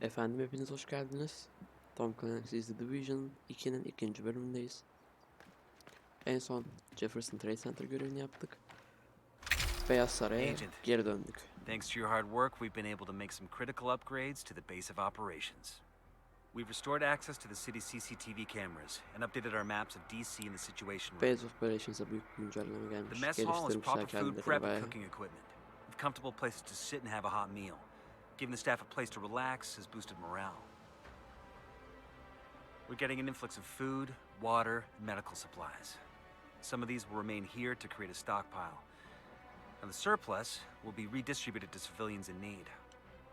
Efendim hepiniz hoş geldiniz. Tom Clancy's The Division 2'nin ikinci bölümündeyiz. En son Jefferson Trade Center görevini yaptık. Beyaz Saray'a geri döndük. Thanks to your hard work, we've been able to make some critical upgrades to the base of operations. We've restored access to the city's CCTV cameras and updated our maps of DC and the Situation Room. Base of Operations'a büyük güncelleme The gelmiş. mess hall Geliştirmişler proper food prep and cooking equipment, with comfortable places to sit and have a hot meal. Giving the staff a place to relax has boosted morale. We're getting an influx of food, water, and medical supplies. Some of these will remain here to create a stockpile. And the surplus will be redistributed to civilians in need.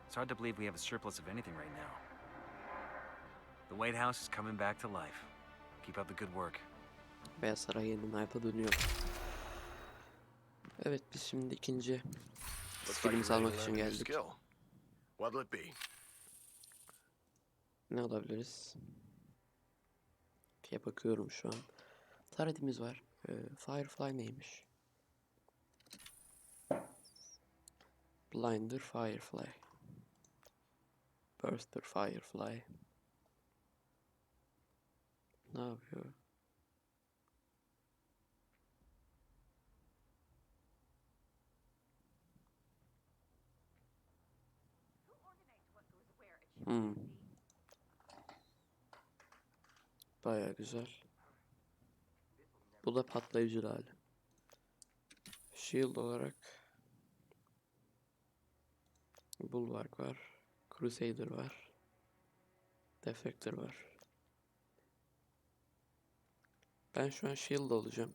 It's hard to believe we have a surplus of anything right now. The White House is coming back to life. Keep up the good work. Beyaz Saray yeniden hayata dönüyor. Evet biz şimdi ikinci Looks like skillimizi almak için learn a new geldik. What'll it be? Ne alabiliriz? Diye bakıyorum şu an. Taretimiz var. Ee, Firefly neymiş? Blinder Firefly. Burster Firefly. Ne yapıyor? Hmm. Baya güzel. Bu da patlayıcı hali. Shield olarak Bulwark var. Crusader var. Deflector var. Ben şu an Shield olacağım.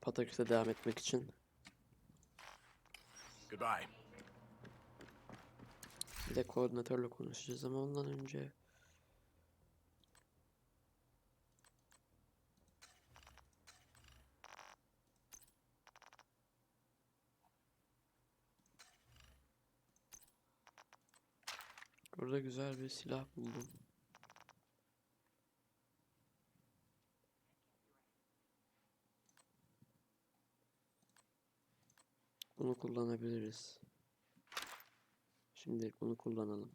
Pataküs'e devam etmek için. Goodbye. Bir de koordinatörle konuşacağız ama ondan önce Burada güzel bir silah buldum. Bunu kullanabiliriz. Şimdilik bunu kullanalım.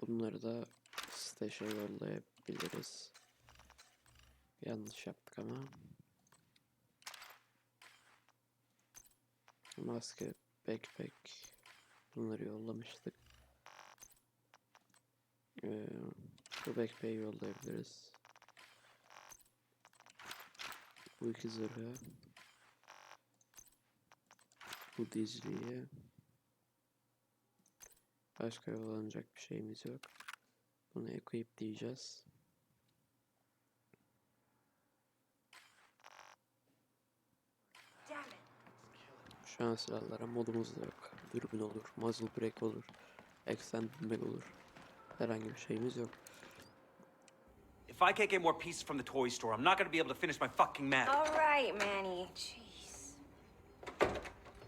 Bunları da stage'e yollayabiliriz. Yanlış yaptık ama. Maske, backpack bunları yollamıştık. Ee, bu backpack'i yollayabiliriz. Bu iki zırhı. Bu dizliği. Başka yollanacak bir şeyimiz yok. Bunu equip diyeceğiz. Şu an silahlara modumuz da yok. Dürbün olur, muzzle break olur, extended mag olur. Herhangi bir şeyimiz yok. If I can't get more pieces from the toy store, I'm not gonna be able to finish my fucking map. All right, Manny. Jeez.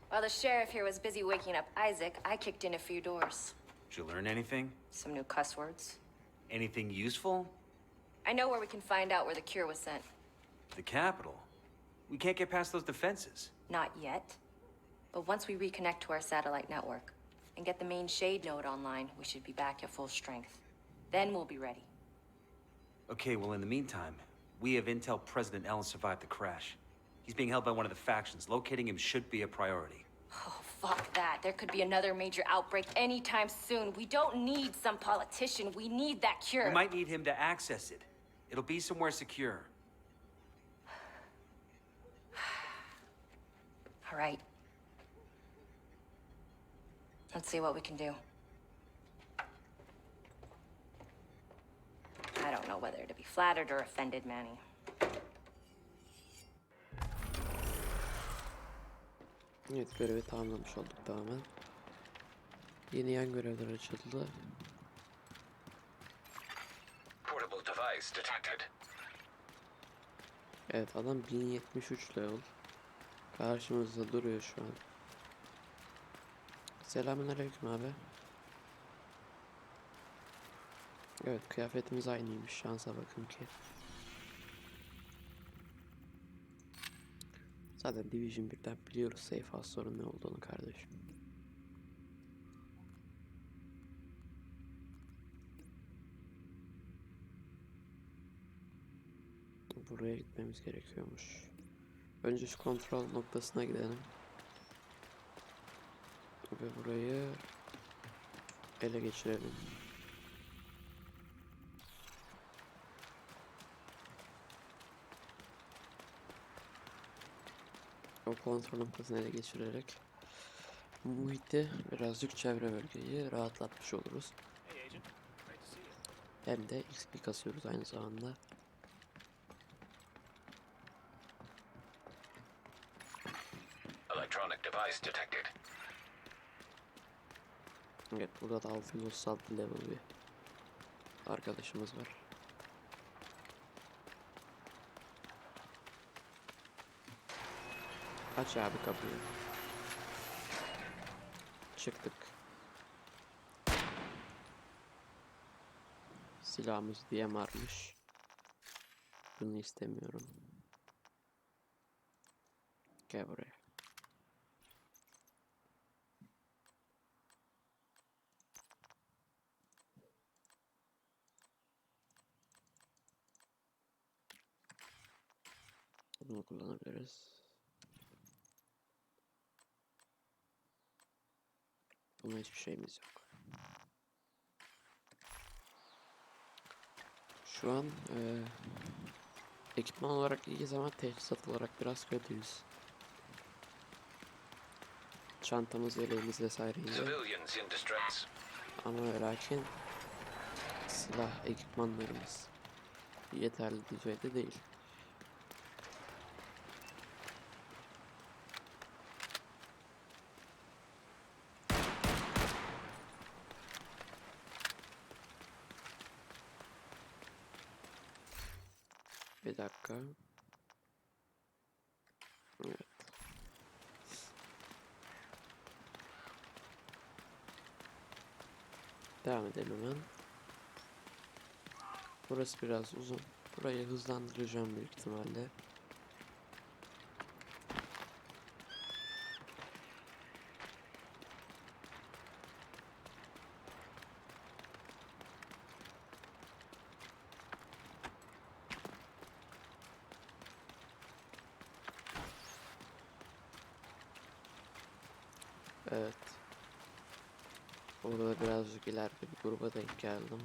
While the sheriff here was busy waking up Isaac, I kicked in a few doors. Did you learn anything? Some new cuss words. Anything useful? I know where we can find out where the cure was sent. The capital. We can't get past those defenses. Not yet. But once we reconnect to our satellite network and get the main shade node online, we should be back at full strength. Then we'll be ready. Okay, well, in the meantime, we have intel President Ellen survived the crash. He's being held by one of the factions. Locating him should be a priority. Oh, fuck that. There could be another major outbreak anytime soon. We don't need some politician. We need that cure. We might need him to access it. It'll be somewhere secure. All right. Let's see what we can do. I don't know whether to be flattered or offended, Manny. Evet görevi tamamlamış olduk tamamen. Yeni yan görevler açıldı. Portable device detected. Evet adam 1073 level. Karşımızda duruyor şu an. Selamünaleyküm abi. Evet kıyafetimiz aynıymış şansa bakın ki. Zaten Division 1'den biliyoruz safe house ne olduğunu kardeşim. Buraya gitmemiz gerekiyormuş. Önce şu kontrol noktasına gidelim. Ve burayı ele geçirelim. O kontrol noktasını ele geçirerek muhiti birazcık çevre bölgeyi rahatlatmış oluruz. Hem de XP kasıyoruz aynı zamanda. Electronic device detected. Evet burada da 636 level bir arkadaşımız var. Aç abi kapıyı. Çıktık. Silahımız diye varmış. Bunu istemiyorum. Gel buraya. Bunu kullanabiliriz. Buna hiçbir şeyimiz yok. Şu an eee, ekipman olarak iyiyiz ama teçhizat olarak biraz kötüyüz. Çantamız, yeleğimiz vesaire iyi. Ama ve lakin silah ekipmanlarımız yeterli düzeyde değil. Bir dakika. Evet. Devam edelim hemen. Burası biraz uzun. Burayı hızlandıracağım büyük ihtimalle. Evet. Orada birazcık ileride bir gruba denk geldim.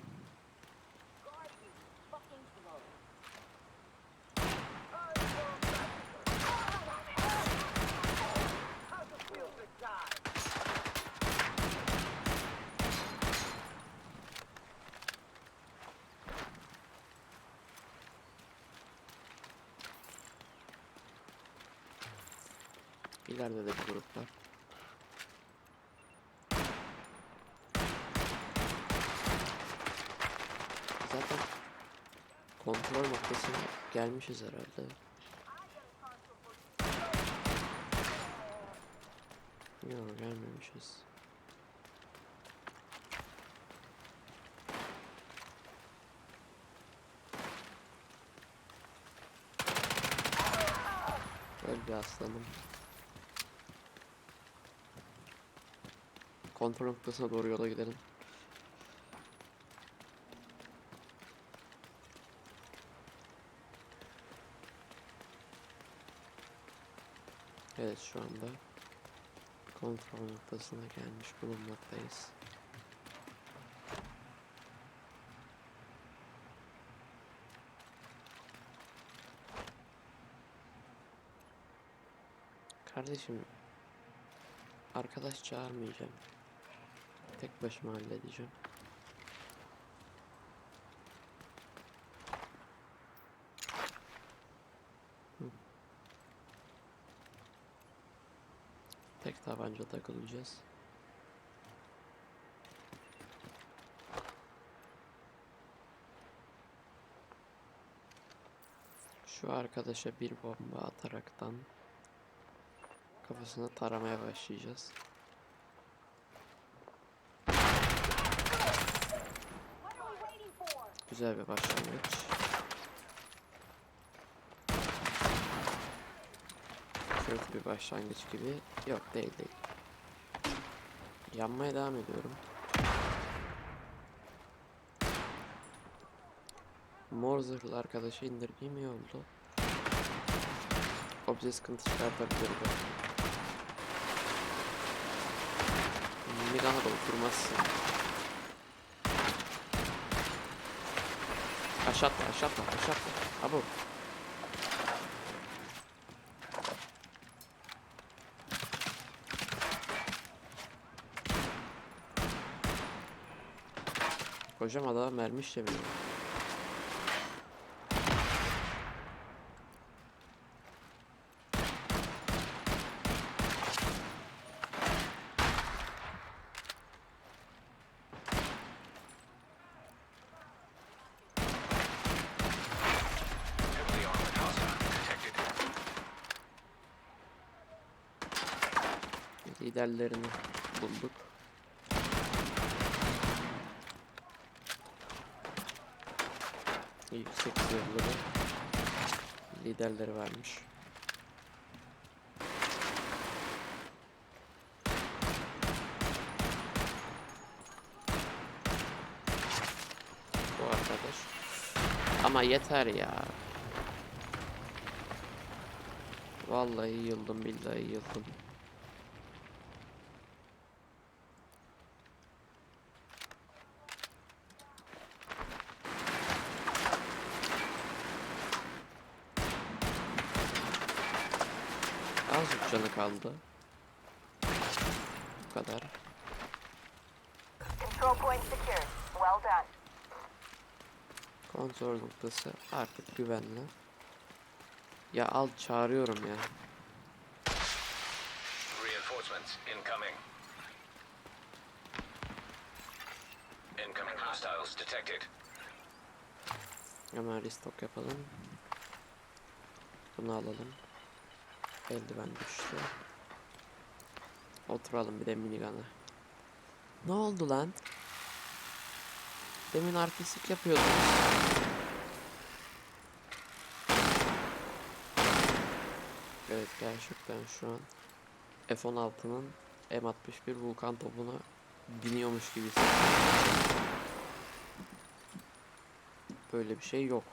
İleride de bir grup var. Zaten kontrol noktasına gelmişiz herhalde. Yok gelmemişiz. Öl bir aslanım. Kontrol noktasına doğru yola gidelim. Evet şu anda kontrol noktasına gelmiş bulunmaktayız. Kardeşim arkadaş çağırmayacağım. Tek başıma halledeceğim. Tabanca takılacağız. Şu arkadaşa bir bomba ataraktan kafasını taramaya başlayacağız. Güzel bir başlangıç. Kötü bir başlangıç gibi. Yok değil değil. Yanmaya devam ediyorum. Mor zırhlı arkadaşı indirdiğim iyi oldu. Obje sıkıntı çıkartabilir de. Migana da oturmazsın. Aşağı atla aşağı atla Hocam adam mermi işlemiyor. Liderlerini bulduk. Yüksek zırhlı liderleri varmış. Bu arkadaş. Ama yeter ya. Vallahi yıldım billahi yıldım. Canı kaldı. Bu kadar. Control point secured. Well done. Kontrol noktası artık güvenli. Ya al çağırıyorum ya. Reinforcements incoming. Incoming hostiles detected. Hemen restock yapalım. Bunu alalım. Eldiven düştü. Oturalım bir de minigun'a. Ne oldu lan? Demin artistik yapıyordum. Evet gerçekten şu an F-16'nın M61 Vulkan topuna biniyormuş gibi. Böyle bir şey yok.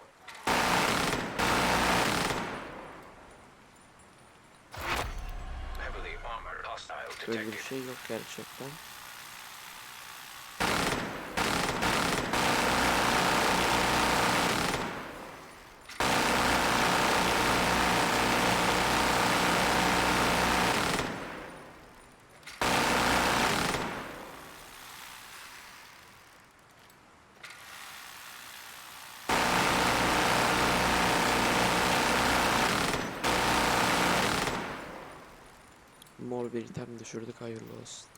Hostile Böyle bir detected. şey yok gerçekten. Mor bir item düşürdük hayırlı olsun.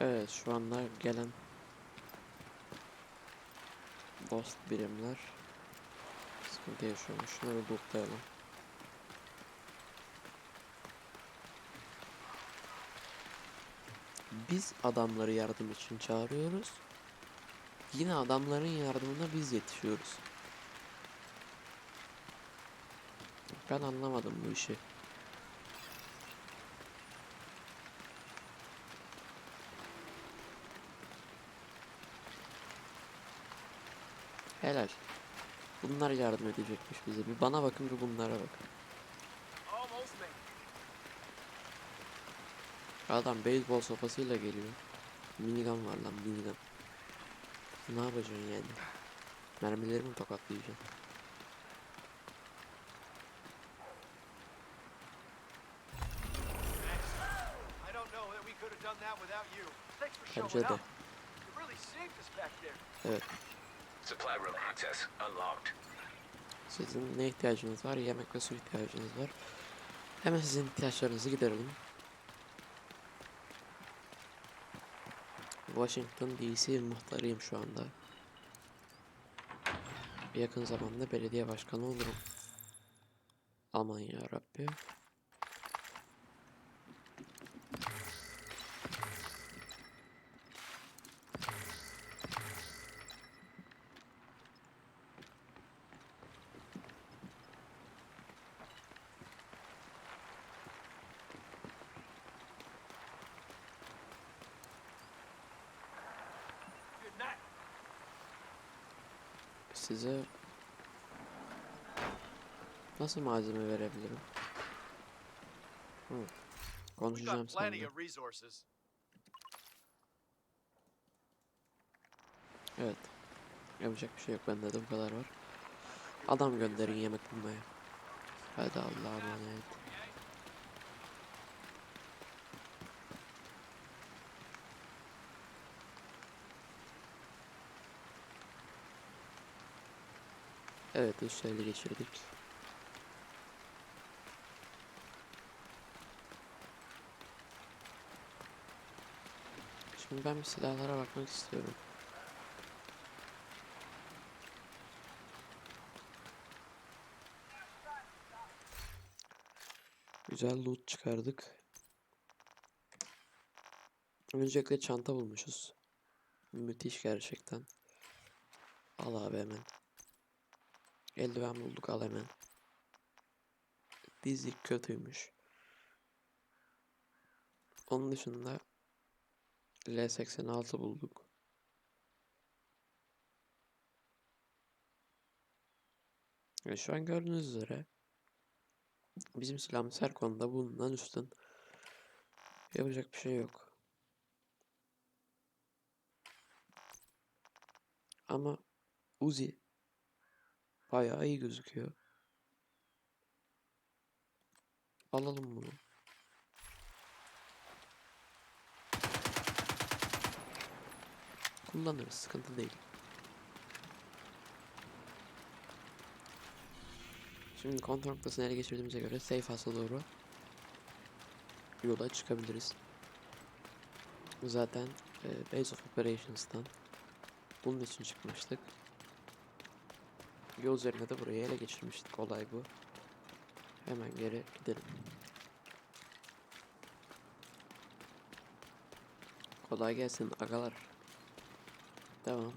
Evet şu anda gelen boss birimler sıkıntı yaşıyormuş. Şunları lootlayalım. Biz adamları yardım için çağırıyoruz. Yine adamların yardımına biz yetişiyoruz. Ben anlamadım bu işi. Helal. Bunlar yardım edecekmiş bize. Bir bana bakın bir bunlara bakın. Adam beyzbol sopasıyla geliyor. Minigun var lan minigun. Ne yapacaksın yani? Mermilerimi tokatlayacaksın. I don't know that we could have done that without you. Thanks for Bence de. Evet. Sizin ne ihtiyacınız var? Yemek ve su ihtiyacınız var. Hemen sizin ihtiyaçlarınızı giderelim. Washington DC muhtarıyım şu anda. yakın zamanda belediye başkanı olurum. Aman ya Rabbi. Nasıl malzeme verebilirim? Hı. Konuşacağım seninle. Evet. Yapacak bir şey yok. Bende de bu kadar var. Adam gönderin yemek bulmaya. Hadi Allah'a emanet. Evet, üst geçirdik. Şimdi ben bir silahlara bakmak istiyorum. Güzel loot çıkardık. Öncelikle çanta bulmuşuz. Müthiş gerçekten. Al abi hemen. Eldiven bulduk al hemen. Dizlik kötüymüş. Onun dışında L86 bulduk. Ve şu an gördüğünüz üzere bizim silahımız her konuda bundan üstün. Yapacak bir şey yok. Ama Uzi bayağı iyi gözüküyor. Alalım bunu. Kullanırız, sıkıntı değil. Şimdi kontrol noktasını ele geçirdiğimize göre safe house'a doğru yola çıkabiliriz. Zaten e, Base of Operations'tan bunun için çıkmıştık. Yol üzerinde de burayı ele geçirmiştik. Olay bu. Hemen geri gidelim. Kolay gelsin agalar. Devam.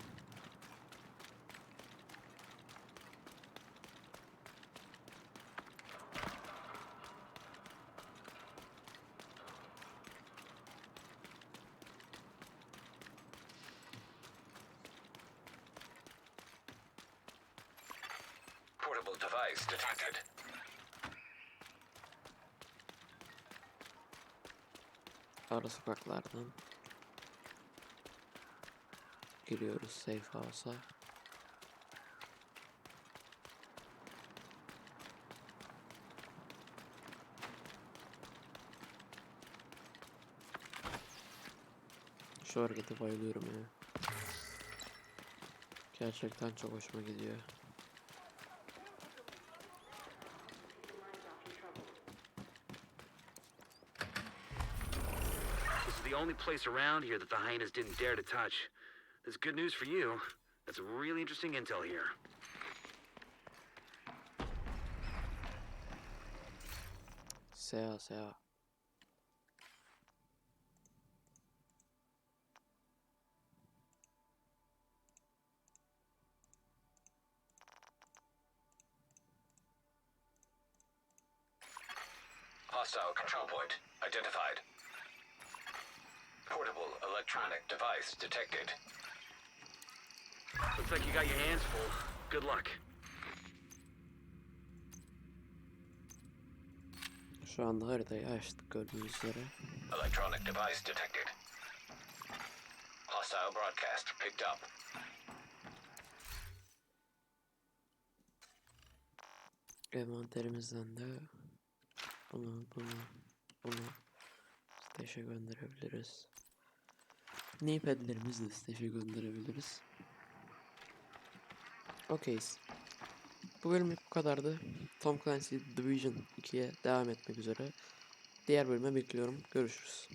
Portable device detected. Ara sokaklardan giriyoruz safe house'a. Şu harekete bayılıyorum ya. Gerçekten çok hoşuma gidiyor. The only place around here that the hyenas didn't dare to touch. That's good news for you. That's really interesting intel here. Sea sea. Hostile control point identified. Portable electronic device detected. Looks like you got your hands full. Good luck. Şu anda haritayı açtık gördüğünüz üzere. Electronic device detected. Hostile broadcast picked up. Envanterimizden de bunu, bunu, bunu stage'e gönderebiliriz. Namepad'lerimizi de stage'e gönderebiliriz. Okeyiz. Bu bölümlük bu kadardı. Tom Clancy Division 2'ye devam etmek üzere. Diğer bölüme bekliyorum. Görüşürüz.